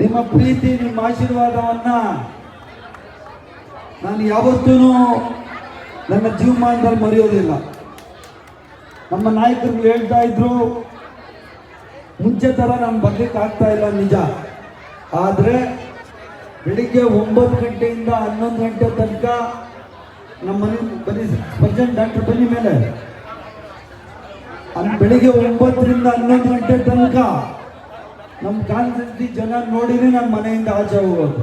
ನಿಮ್ಮ ಪ್ರೀತಿ, ನಿಮ್ಮ ಆಶೀರ್ವಾದವನ್ನ ನಾನು ಯಾವತ್ತೂ ನನ್ನ ಜೀವಮಾನದಲ್ಲಿ ಮರೆಯೋದಿಲ್ಲ. ನಮ್ಮ ನಾಯಕರು ಹೇಳ್ತಾ ಇದ್ರು, ಮುಂಚೆ ಥರ ನಾನು ಬರ್ಲಿಕ್ಕೆ ಆಗ್ತಾ ಇಲ್ಲ, ನಿಜ. ಆದರೆ ಬೆಳಿಗ್ಗೆ ಒಂಬತ್ತು ಗಂಟೆಯಿಂದ ಹನ್ನೊಂದು ಗಂಟೆ ತನಕ ನಮ್ಮ ಬನ್ನಿ ಸರ್ಜನ್ ಡಾಕ್ಟರ್ ಬನ್ನಿ ಮೇಲೆ. ಬೆಳಿಗ್ಗೆ ಒಂಬತ್ತರಿಂದ ಹನ್ನೊಂದು ಗಂಟೆ ತನಕ ನಮ್ಮ ಕಾಲದಲ್ಲಿ ಜನ ನೋಡಿನೇ ನಾನು ಮನೆಯಿಂದ ಆಚೆ ಹೋಗೋದು.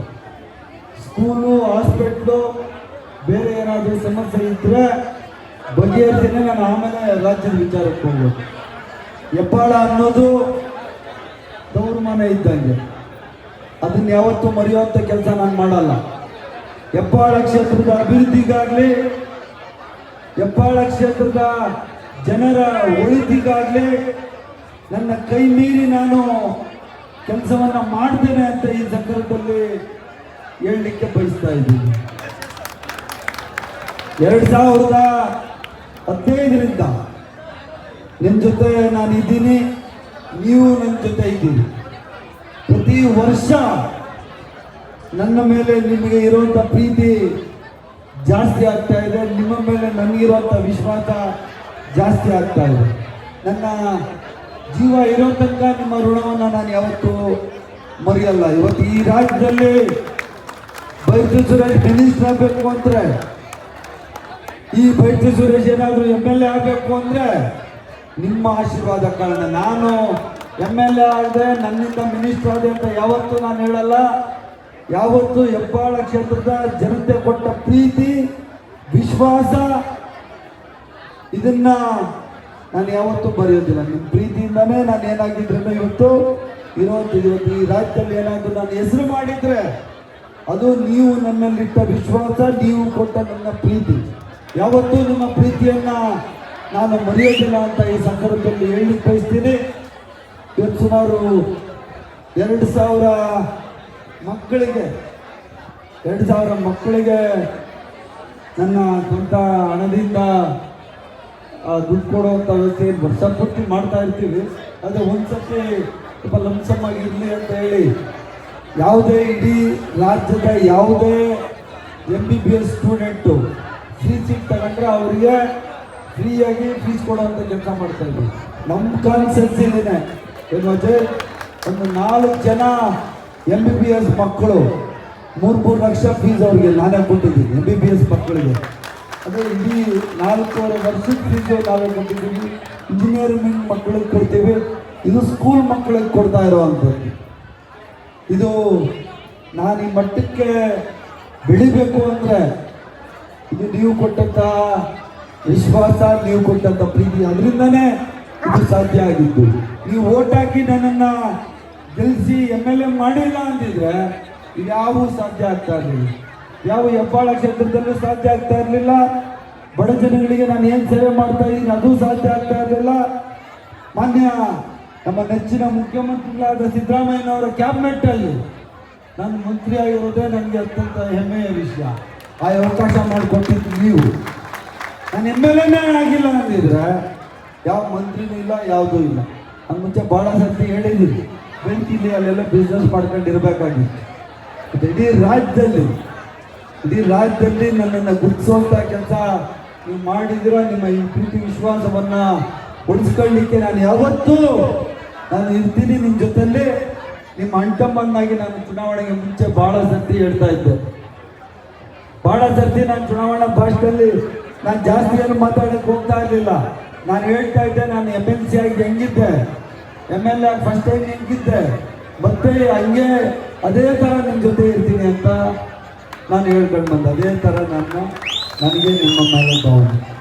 ಸ್ಕೂಲು, ಹಾಸ್ಪಿಟ್ಲು, ಬೇರೆ ಏನಾದರೂ ಸಮಸ್ಯೆ ಇದ್ದರೆ ಬಗೆಹರಿಸಿನೇ ನಾನು ಆಮೇಲೆ ರಾಜ್ಯದ ವಿಚಾರಕ್ಕೆ ಹೋಗೋದು. ಹೆಬ್ಬಾಳ ಅನ್ನೋದು ತವರು ಮನೆ ಇದ್ದಂಗೆ. ಅದನ್ನ ಯಾವತ್ತೂ ಮರೆಯುವಂಥ ಕೆಲಸ ನಾನು ಮಾಡಲ್ಲ. ಹೆಬ್ಬಾಳ ಕ್ಷೇತ್ರದ ಅಭಿವೃದ್ಧಿಗಾಗಲಿ ಹೆಬ್ಬಾಳ ಕ್ಷೇತ್ರದ ಜನರ ಒಳಿತಿಗಾಗಲಿ ನನ್ನ ಕೈ ಮೀರಿ ನಾನು ಕೆಲಸವನ್ನ ಮಾಡ್ತೇನೆ ಅಂತ ಈ ಸಂದರ್ಭದಲ್ಲಿ ಹೇಳಲಿಕ್ಕೆ ಬಯಸ್ತಾ ಇದ್ದೀನಿ. ಎರಡು ಸಾವಿರದ ಹದಿನೈದರಿಂದ ನಿಮ್ಮ ಜೊತೆ ನಾನು ಇದ್ದೀನಿ ನೀವು ನನ್ನ ಜೊತೆ ಇದ್ದೀರಿ. ಪ್ರತಿ ವರ್ಷ ನನ್ನ ಮೇಲೆ ನಿಮಗೆ ಇರುವಂಥ ಪ್ರೀತಿ ಜಾಸ್ತಿ ಆಗ್ತಾ ಇದೆ, ನಿಮ್ಮ ಮೇಲೆ ನನಗಿರುವಂಥ ವಿಶ್ವಾಸ ಜಾಸ್ತಿ ಆಗ್ತಾ ಇದೆ. ನನ್ನ ಜೀವ ಇರೋ ತನಕ ನಿಮ್ಮ ಋಣವನ್ನು ನಾನು ಯಾವತ್ತೂ ಮರೆಯಲ್ಲ. ಇವತ್ತು ಈ ರಾಜ್ಯದಲ್ಲಿ ಬೈತು ಸುರೇಶ್ ಮಿನಿಸ್ಟರ್ ಆಗಬೇಕು ಅಂದರೆ, ಈ ಬೈತು ಸುರೇಶ್ ಏನಾದರೂ ಎಂ ಎಲ್ ಎ ಆಗಬೇಕು ಅಂದರೆ ನಿಮ್ಮ ಆಶೀರ್ವಾದ ಕಾರಣ. ನಾನು ಎಂ ಎಲ್ ಎ ಆದರೆ ನನ್ನಿಂದ ಮಿನಿಸ್ಟರ್ ಆದೆ ಅಂತ ಯಾವತ್ತೂ ನಾನು ಹೇಳಲ್ಲ. ಯಾವತ್ತೂ ಹೆಬ್ಬಾಳ ಕ್ಷೇತ್ರದ ಜನತೆ ಕೊಟ್ಟ ಪ್ರೀತಿ, ವಿಶ್ವಾಸ, ಇದನ್ನ ನಾನು ಯಾವತ್ತೂ ಬರೆಯೋದಿಲ್ಲ. ನಿಮ್ಮ ಪ್ರೀತಿಯಿಂದನೇ ನಾನು ಏನಾಗಿದ್ರೆ ಇವತ್ತು ಇರೋದು ಇವತ್ತು ಈ ರಾಜ್ಯದಲ್ಲಿ ಏನಾದರೂ ನಾನು ಹೆಸರು ಮಾಡಿದ್ರೆ, ಅದು ನೀವು ನನ್ನಲ್ಲಿಟ್ಟ ವಿಶ್ವಾಸ, ನೀವು ಕೊಟ್ಟ ನನ್ನ ಪ್ರೀತಿ. ಯಾವತ್ತೂ ನಿಮ್ಮ ಪ್ರೀತಿಯನ್ನ ನಾನು ಮರೆಯೋದಿಲ್ಲ ಅಂತ ಈ ಸಂದರ್ಭದಲ್ಲಿ ಹೇಳಿ ಬಯಸ್ತೀನಿ. ಇವತ್ತು ಸುಮಾರು ಎರಡು ಸಾವಿರ ಮಕ್ಕಳಿಗೆ, ಎರಡು ಸಾವಿರ ಮಕ್ಕಳಿಗೆ ನನ್ನ ಸ್ವಂತ ಹಣದಿಂದ ದುಡ್ಡು ಕೊಡುವಂಥ ವ್ಯವಸ್ಥೆ ವರ್ಷ ಪೂರ್ತಿ ಮಾಡ್ತಾ ಇರ್ತೀವಿ. ಆದರೆ ಒಂದ್ಸತಿ ಸ್ವಲ್ಪ ಲಂಸಮ್ ಆಗಿರಲಿ ಅಂತ ಹೇಳಿ ಯಾವುದೇ ಇಡೀ ರಾಜ್ಯದ ಯಾವುದೇ M B B S student free seat ತಗೊಂಡ್ರೆ ಅವರಿಗೆ ಫ್ರೀಯಾಗಿ ಫೀಸ್ ಕೊಡುವಂಥ ಕೆಲಸ ಮಾಡ್ತಾ ಇದ್ವಿ ನಮ್ಮ ಕಾನ್ಸೆನ್ಸಿಲಿನೇ ಏನು ಅಜಯ್? ಒಂದು ನಾಲ್ಕು ಜನ ಎಂ ಬಿ ಬಿ ಎಸ್ ಮಕ್ಕಳು ಮೂರು ಮೂರು ಲಕ್ಷ ಫೀಸ್ ಅವರಿಗೆ ನಾನೇ ಕೊಟ್ಟಿದ್ದೀನಿ ಎಂ ಬಿ ಬಿ ಎಸ್ ಮಕ್ಕಳಿಗೆ. ಅದೇ ಇಲ್ಲಿ ನಾಲ್ಕೂವರೆ ವರ್ಷದಿಂದ ನಾವೇ ಕೊಟ್ಟಿದ್ದೀವಿ ಇಂಜಿನಿಯರಿಂಗ್ ಮಕ್ಕಳಿಗೆ ಕೊಡ್ತೀವಿ. ಇದು ಸ್ಕೂಲ್ ಮಕ್ಕಳಿಗೆ ಕೊಡ್ತಾ ಇರುವಂಥದ್ದು. ಇದು ನಾನು ಈ ಮಟ್ಟಕ್ಕೆ ಬೆಳಿಬೇಕು ಅಂದರೆ ಇದು ನೀವು ಕೊಟ್ಟಂಥ ವಿಶ್ವಾಸ, ನೀವು ಕೊಟ್ಟಂಥ ಪ್ರೀತಿ, ಅದರಿಂದನೇ ಇದು ಸಾಧ್ಯ ಆಗಿದ್ದು. ನೀವು ಓಟ್ ಹಾಕಿ ನನ್ನನ್ನು ಗೆಲ್ಲಿಸಿ ಎಂ ಎಲ್ ಎ ಮಾಡಿಲ್ಲ ಅಂದಿದ್ರೆ ಇದ್ಯಾವೂ ಸಾಧ್ಯ ಆಗ್ತಾ ಇರಲಿಲ್ಲ. ಯಾವ ಹೆಬ್ಬಾಳ ಕ್ಷೇತ್ರದಲ್ಲೂ ಸಾಧ್ಯ ಆಗ್ತಾ ಇರಲಿಲ್ಲ. ಬಡ ಜನಗಳಿಗೆ ನಾನು ಏನು ಸೇವೆ ಮಾಡ್ತಾ ಇದ್ದೀನಿ ಅದು ಸಾಧ್ಯ ಆಗ್ತಾ ಇರಲಿಲ್ಲ. ಮಾನ್ಯ ನಮ್ಮ ನೆಚ್ಚಿನ ಮುಖ್ಯಮಂತ್ರಿಗಳಾದ ಸಿದ್ದರಾಮಯ್ಯನವರ ಕ್ಯಾಬಿನೆಟ್ಟಲ್ಲಿ ನಾನು ಮಂತ್ರಿ ಆಗಿರೋದೇ ನನಗೆ ಅತ್ಯಂತ ಹೆಮ್ಮೆಯ ವಿಷಯ. ಆ ಅವಕಾಶ ಮಾಡಿಕೊಟ್ಟಿದ್ದು ನೀವು. ನಾನು ಎಂ ಎಲ್ ಎನೇ ಆಗಿಲ್ಲ ಅಂದಿದ್ರೆ ಯಾವ ಮಂತ್ರಿನೂ ಇಲ್ಲ, ಯಾವುದೂ ಇಲ್ಲ. ನಾನು ಮುಂಚೆ ಭಾಳ ಸರ್ತಿ ಹೇಳಿದ್ದೀನಿ, ಬೆಂಕಿಲಿ ಅಲ್ಲೆಲ್ಲ ಬಿಸ್ನೆಸ್ ಮಾಡ್ಕೊಂಡಿರ್ಬೇಕಾಗಿತ್ತು. ಇಡೀ ರಾಜ್ಯದಲ್ಲಿ ಇಡೀ ರಾಜ್ಯದಲ್ಲಿ ನನ್ನನ್ನು ಗುರುತಿಸುವಂಥ ಕೆಲಸ ನೀವು ಮಾಡಿದಿರೋ ನಿಮ್ಮ ಈ ಪ್ರೀತಿ ವಿಶ್ವಾಸವನ್ನ ಉಳಿಸ್ಕೊಳ್ಳಿಕ್ಕೆ ನಾನು ಯಾವತ್ತೂ ನಾನು ಇರ್ತೀನಿ ನಿಮ್ಮ ಜೊತೆಯಲ್ಲಿ ನಿಮ್ಮ ಅಂಟಮ್ಮನ್ನಾಗಿ ನಾನು ಚುನಾವಣೆಗೆ ಮುಂಚೆ ಭಾಳ ಸರ್ತಿ ಹೇಳ್ತಾ ಇದ್ದೆ. ಭಾಳ ಸರ್ತಿ ನಾನು ಚುನಾವಣಾ ಭಾಷೆಯಲ್ಲಿ ನಾನು ಜಾಸ್ತಿ ಏನು ಮಾತಾಡಕ್ಕೆ ಹೋಗ್ತಾ ಇರಲಿಲ್ಲ. ನಾನು ಹೇಳ್ತಾ ಇದ್ದೆ, ನಾನು ಎಂ ಎಲ್ ಸಿ ಆಗಿ ಹೆಂಗಿದ್ದೆ. M L A first time ಹೆಂಗಿದ್ದೆ. ಮತ್ತೆ ಹಂಗೆ ಅದೇ ಥರ ನಿಮ್ಮ ಜೊತೆ ಇರ್ತೀನಿ ಅಂತ ನಾನು ಹೇಳ್ಕೊಂಡು ಬಂದೆ ಅದೇ ಥರ ನನ್ನ ನನಗೆ ನಿಮ್ಮ ಮೇಲೆ ಭಾವನೆ